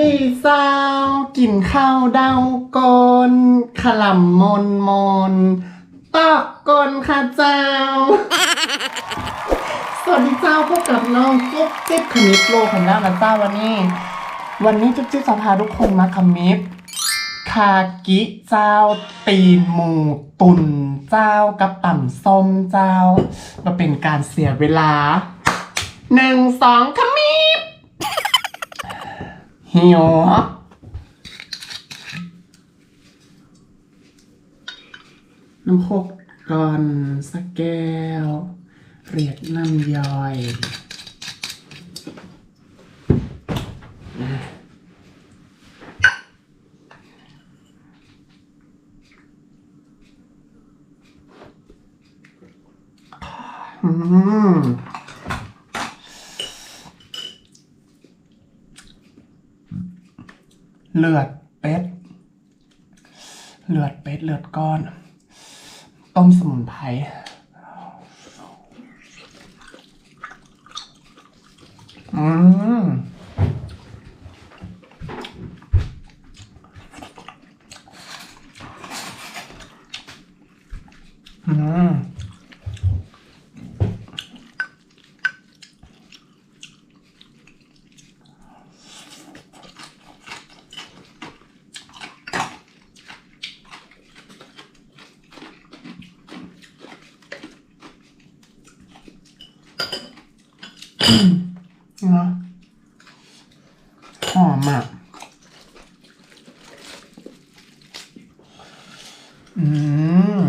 สวัสดีสากินข้าวเดากนขลำมนมนตอกกนค่ะเจ้า สวัสดีเจ้าพบกับน้องจุ๊บจิ๊บขมิบโลของเรานะเจ้าวันนี้ วันนี้จุ๊บจิ๊บจะพาทุกคนมาขมิบคากิเจ้า ตีนหมูตุนเจ้ากับต่ำส้มเจ้ามาเป็นการเสียเวลาหนึ่งสองขมิบ หิวน้ำโคกก่อนสักแก้ว เรียกน้ำย่อยอืม เลือดเป็ด เลือดเป็ด เลือดก้อน ต้มสมุนไพรอืม อืม นะหอมอะ อืม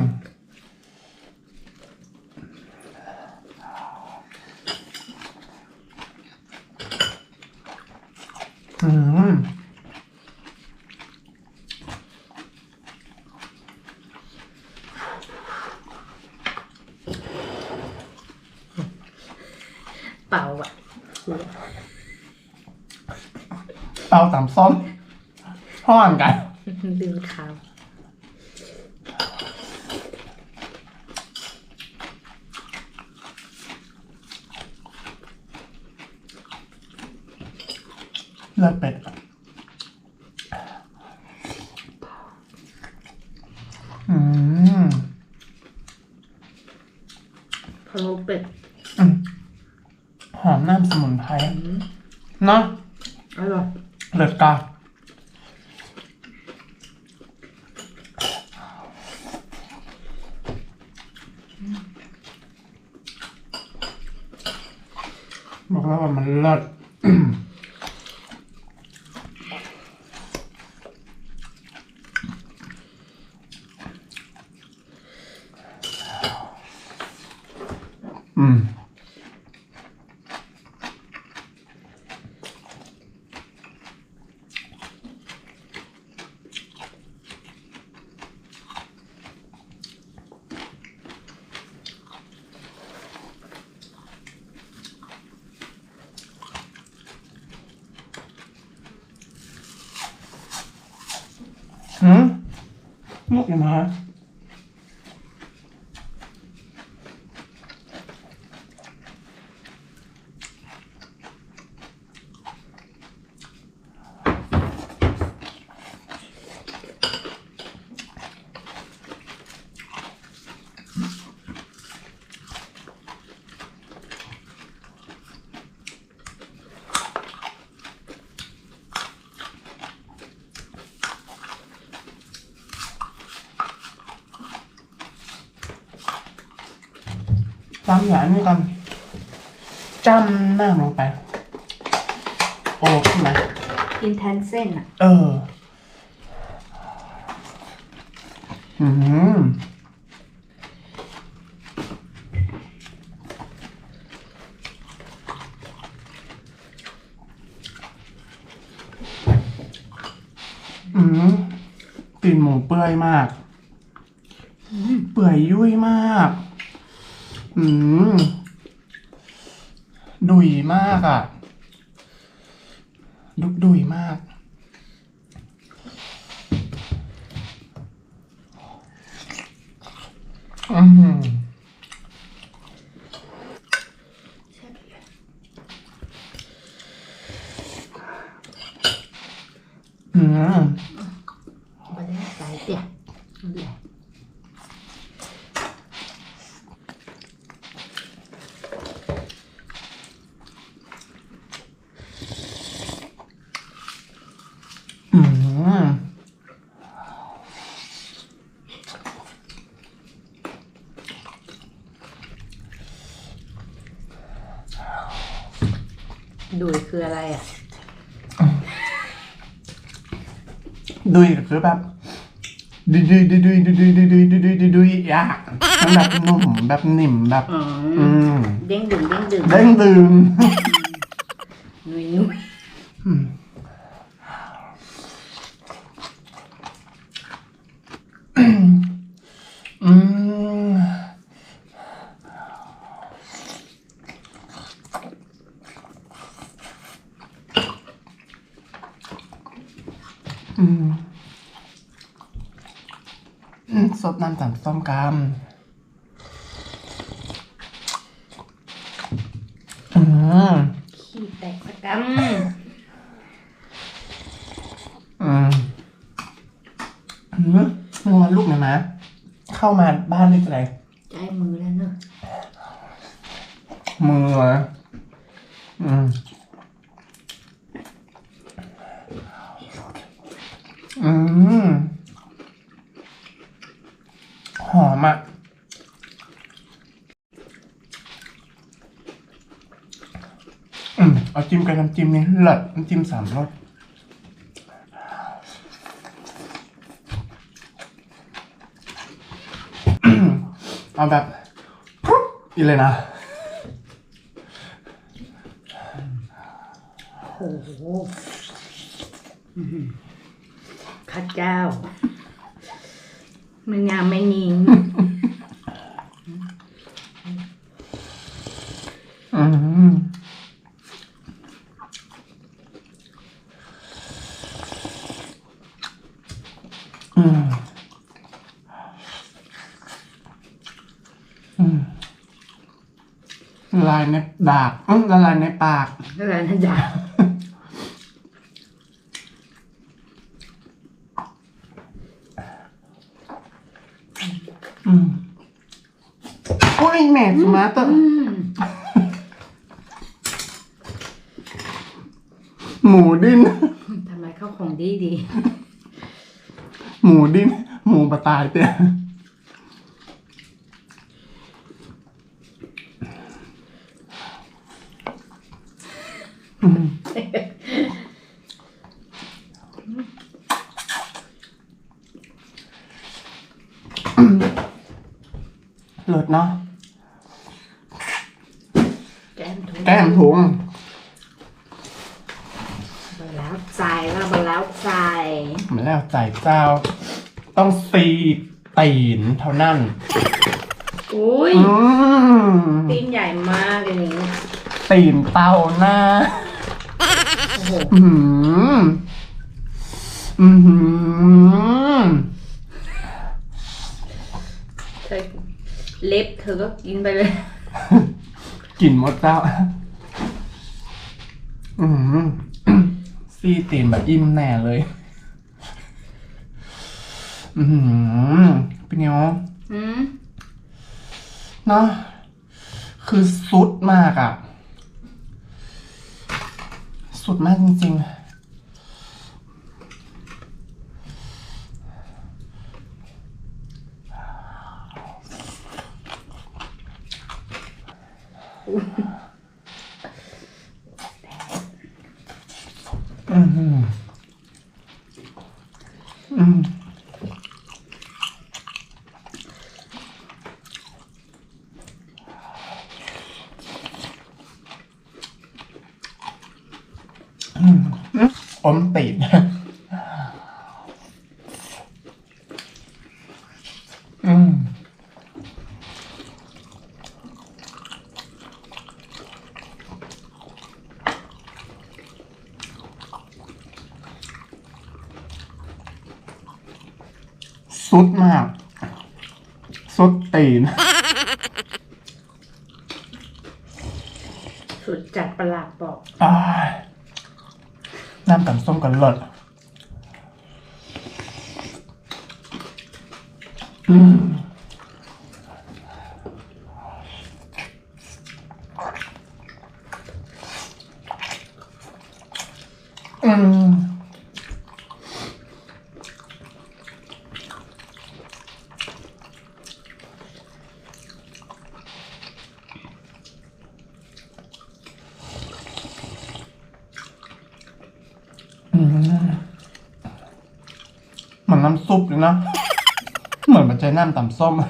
อืม เป่าอะ เตาสามส้มห้อนกันลืมคเลือดเป็ดอะอืมำพะโล้เป็ดอืม หอมน้ำสมุนไพรเนาะอร่อยเลือดกาบอกแล้วว่ามันเลิศ ลูกยั งมาจำอย่างนี้กันจำหน้าลงไป โอ้ใช่ไหมอินเทนเซนอะ เออ อืมอืมกลิ่นหมูเปื่อยมาก เปื่อยยุ่ยมาก อืมดุยมากอะ ดุดุยมาก อืมอืมได้ใส่เตี่ยนั่นแหละ อืม ดุยคืออะไรอะ ดุยก็คือแบบดุยดุยดุยดุยดุยดุยดุยดุยดุยดุยดุยดุยยากมันแบบนุ่มแบบนิ่มแบบอ๋ออืมเด้งดึงเด้งดึงเด้งดึง นุยนุย อืมอืมอืมอืมซด น้ำตาลส้มกำอืมขี้แตกสะกัมอืมอืมมึงวันลูกหน่อยนะ เข้ามาบ้านได้จะไรใจมือแล้วเนอะมือเหรออืม อืม หอมอะ อืม เอาจิ้มกับน้ำจิ้มนี่เลิศน้ำจิ้มสามรสเอาแบบพรุบอีเลยนะ โอ้โหข้าเจ้า มันยังไม่นิ่ง อืมอืมอืม ละลายในดากอืมละลายในปาก อะไรนะจ๊ะอืมโอ้ยแม่สุมาเตอร์อืมหมูดิ้น ทำไมเข้าของดีดี หมูดิ้น หมูปลาตายเตี้ย อืมเลิศเนาะ แก้มถุงแก้มถุงบแล้วใจแล้วบแล้วใจมันแล้วใจเจ้า ต้องสีตีนเท่านั้น อุ้ยอืมตีนใหญ่มากอันนี้ตีนเต้าหน้าโอืมอืมเธอเล็บเธอก็กินไปเลย กลิ่นมดเจ้าอืมซีตีนแบบอิ่มแน่เลย อืมเป็นไงวะอืม เนาะคือสุดมากอะ สุดมากจริงๆอืม สุดมาก สุดตีน สุดจัดประหลาดบอกอ้ายน้ำตำส้มกันเลิศอืมอืม ซุปเลยนะ เหมือนมันใช้น้ำตำส้มอะ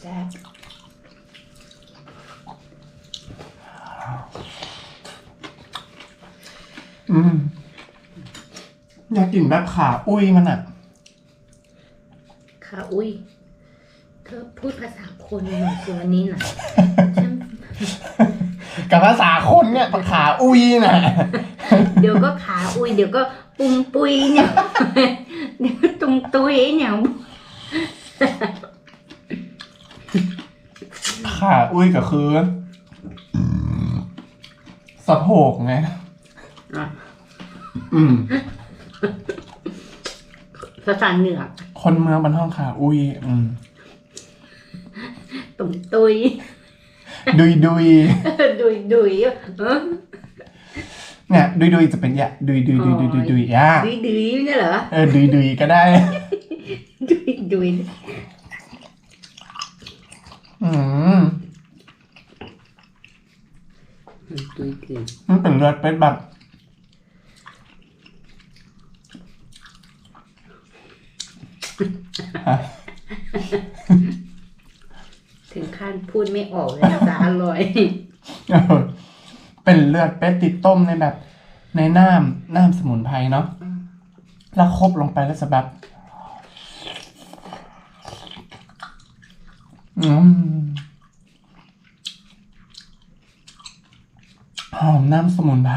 แซ่บอืมอยากกินแบบขาอุ้ยมันอะ ค่ะอุ้ย เธอพูดภาษาคนหน่อยสิวันนี้น่ะฉันกับภาษาคนเนี่ยขาอุ้ยน่ะ เดี๋ยวก็ขาอุ้ย เดี๋ยวก็ปุงปุยเนี่ย เดี๋ยวก็ตุงตุยเนี่ย ขา อุ้ยก็คือสะโพกไงอะอืมภาษาเหนือคนเมืองบรรห้องขาอุ้ยอืมตุงตุย ดุยดุยดุยดุยเออเนี่ยดุยดุยจะเป็นยะดุยดุยดุยดุยดุยดุยยะดุยดุยเนี่ยเหรอเออดุยดุยก็ได้ ดุยดุยอืม ดุยดุยมันเป็นเลือดเป็ดแบบถึงขั้นพูดไม่ออกเลยจะอร่อยเออเป็นเลือดเป็ดติดต้มในแบบ ในน้ำน้ำสมุนไพรเนาะแล้วครบลงไปแล้วจะแบบอืม หอมน้ำสมุนไพร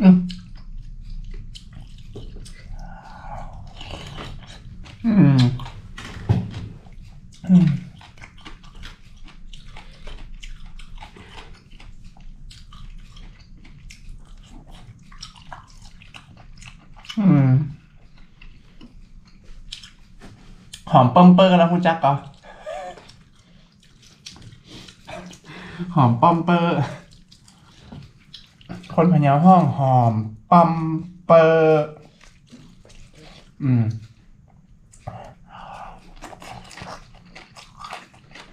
อืม อืมอืมอืมหอมเปิ้มเปอร์แล้วคุณจักก็ หอมปอมเปอร์ คนพะเยาห้องหอมปอมเปอร์อืม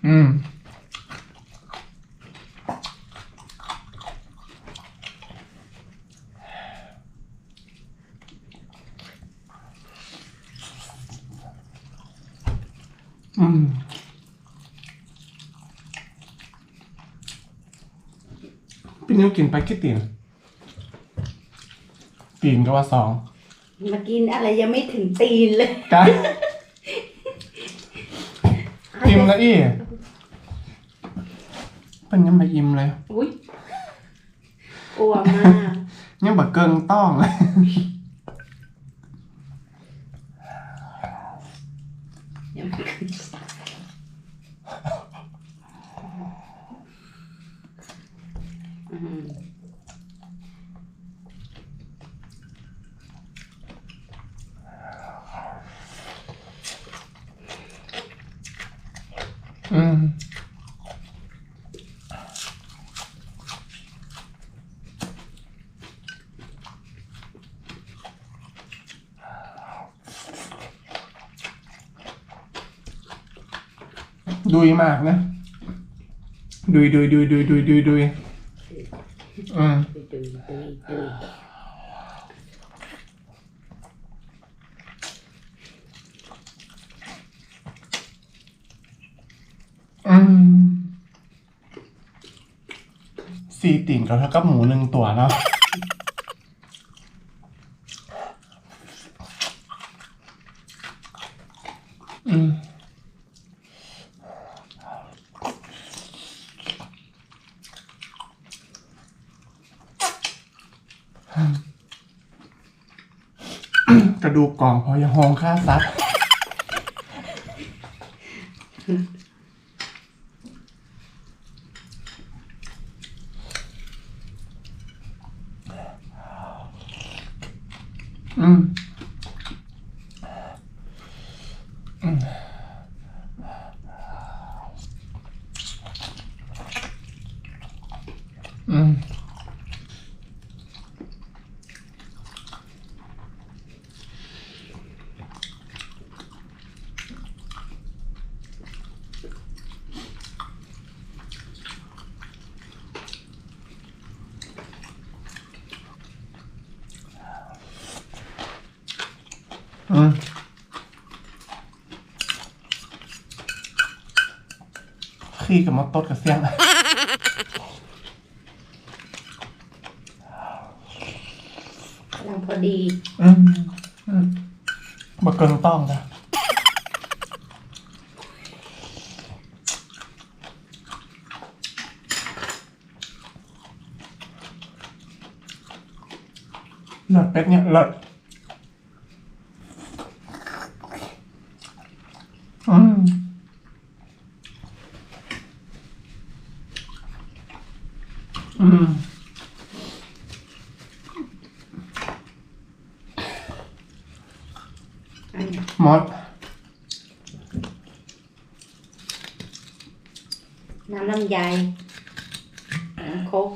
อืม อืม พี่ นิ้วกินไปกี่ตีนตีนก็ว่าสองมากินอะไรยังไม่ถึงตีนเลยกันอิ่มแล้วอีเป็นยังไม่อิ่มเลยอุ้ยกลัวมากยังแบบเกิงต้องเลย ดุยมากนะ ดุยดุยดุยดุยดุยดุยดุยอืมสี่ติ่งกับเท่ากับหมูหนึ่งตัวเนาะอืม ดูกล่องพอยังหองค่าซัดอืมอืม ขี้กับมอตดกับเสียงกำลังพอดี อืมอืมบักเกินต้องนะเลิศเป็ดเนี่ยเลิศอืมอืม อันนี้ มด น้ำลำไยน้ำโคก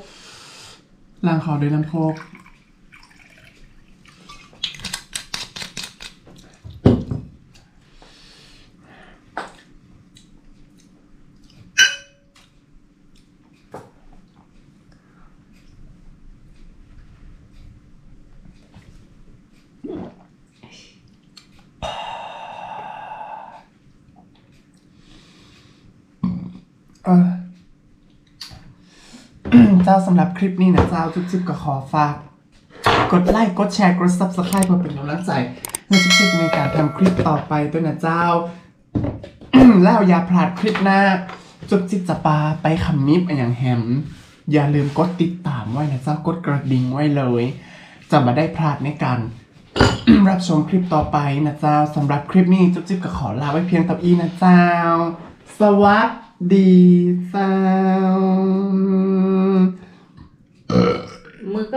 ล้างคอด้วยน้ำโคก เออ เจ้าสำหรับคลิปนี้นะเจ้าจุ๊บๆก็ขอฝาก กดไลค์กดแชร์กด subscribe เพื่อเป็นกำลังใจให้จุ๊บๆในการทำคลิปต่อไปด้วยนะเจ้า แล้วอย่าพลาดคลิปหน้า จุ๊บจิ๊บจะปาไปคำมิบอย่างแฮม อย่าลืมกดติดตามไว้นะเจ้ากดกระดิ่งไว้เลย จะมาได้พลาดในการรับชมคลิปต่อไปนะเจ้าสำหรับคลิปนี้จุ๊บจิ๊บก็ขอลาไว้เพียงเท่านี้นะเจ้า สวัสดีเจ้า Е, Ми